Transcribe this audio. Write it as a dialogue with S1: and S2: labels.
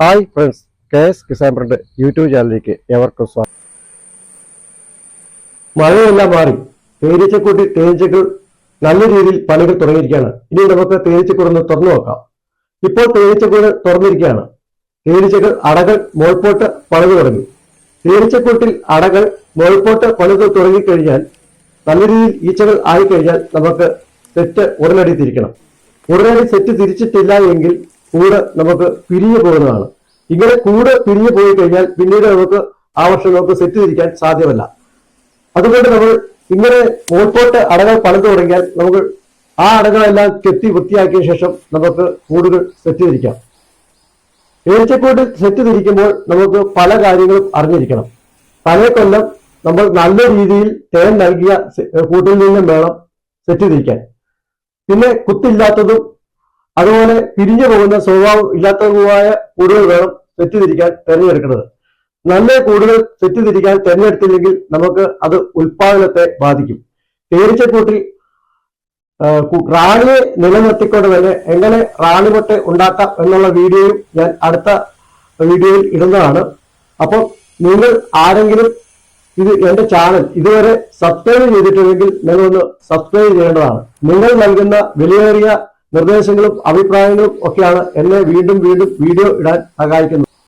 S1: Hi friends K S Kisan friend YouTube ചാനലിലേക്ക് ഏവർക്കും സ്വാഗതം മഴയെല്ലാം മാറി. തേനീച്ചക്കൂട്ടി തേനീച്ചകൾ നല്ല രീതിയിൽ പണികൾ തുടങ്ങിയിരിക്കുകയാണ്. ഇനി നമുക്ക് തേനീച്ചക്കൂടൊന്ന് തുറന്നു നോക്കാം. ഇപ്പോൾ തേനീച്ചക്കൂട് തുറന്നിരിക്കുകയാണ്. തേനീച്ചകൾ അടകൾ മോൾപോട്ട് പണിത് തുടങ്ങി. തേനീച്ചക്കൂട്ടിൽ അടകൾ മോൾപോട്ട് പണിത് തുടങ്ങിക്കഴിഞ്ഞാൽ നല്ല രീതിയിൽ ഈച്ചകൾ ആയിക്കഴിഞ്ഞാൽ നമുക്ക് സെറ്റ് ഉടനടി തിരിക്കണം. ഉടനടി സെറ്റ് തിരിച്ചിട്ടില്ല എങ്കിൽ കൂട് നമുക്ക് പിരിഞ്ഞു പോകുന്നതാണ്. ഇങ്ങനെ കൂട് പിരിഞ്ഞു പോയി കഴിഞ്ഞാൽ പിന്നീട് നമുക്ക് ആ വർഷം നമുക്ക് സെറ്റ് തിരിക്കാൻ സാധ്യമല്ല. അതുകൊണ്ട് നമ്മൾ ഇങ്ങനെ ഓൾപോട്ട് അടകൾ പണിതു തുടങ്ങിയാൽ നമുക്ക് ആ അടകളെല്ലാം കെത്തി വൃത്തിയാക്കിയ ശേഷം നമുക്ക് കൂടുകൾ സെറ്റ് തിരിക്കാം ഏച്ചക്കൂട്ടിൽ സെറ്റ് തിരിക്കുമ്പോൾ നമുക്ക് പല കാര്യങ്ങളും അറിഞ്ഞിരിക്കണം. തലേ കൊല്ലം നമ്മൾ നല്ല രീതിയിൽ തേൻ നൽകിയ കൂട്ടിൽ നിന്നും വേണം സെറ്റ് തിരിക്കാൻ പിന്നെ കുത്തില്ലാത്തതും അതുപോലെ പിരിഞ്ഞു പോകുന്ന സ്വഭാവം ഇല്ലാത്തതുമായ കൂടുകൾ വേണം തെറ്റിദ്ധരിക്കാൻ തെരഞ്ഞെടുക്കുന്നത്. നല്ല കൂടുകൾ തെറ്റിദ്ധരിക്കാൻ തെരഞ്ഞെടുത്തില്ലെങ്കിൽ നമുക്ക് അത് ഉൽപാദനത്തെ ബാധിക്കും. തേരിച്ചക്കൂട്ടിൽ റാണിയെ നിലനിർത്തിക്കൊണ്ട് തന്നെ എങ്ങനെ റാണിമുട്ട ഉണ്ടാക്കാം എന്നുള്ള വീഡിയോയും ഞാൻ അടുത്ത വീഡിയോയിൽ ഇടുന്നതാണ്. അപ്പം നിങ്ങൾ ആരെങ്കിലും ഇത് എന്റെ ചാനൽ ഇതുവരെ സബ്സ്ക്രൈബ് ചെയ്തിട്ടില്ലെങ്കിൽ നിങ്ങളൊന്ന് സബ്സ്ക്രൈബ് ചെയ്യേണ്ടതാണ്. നിങ്ങൾ നൽകുന്ന വിലയേറിയ നിർദ്ദേശങ്ങളും അഭിപ്രായങ്ങളും ഒക്കെയാണ് എന്നെ വീണ്ടും വീണ്ടും വീഡിയോ ഇടാൻ സഹായിക്കുന്നത്.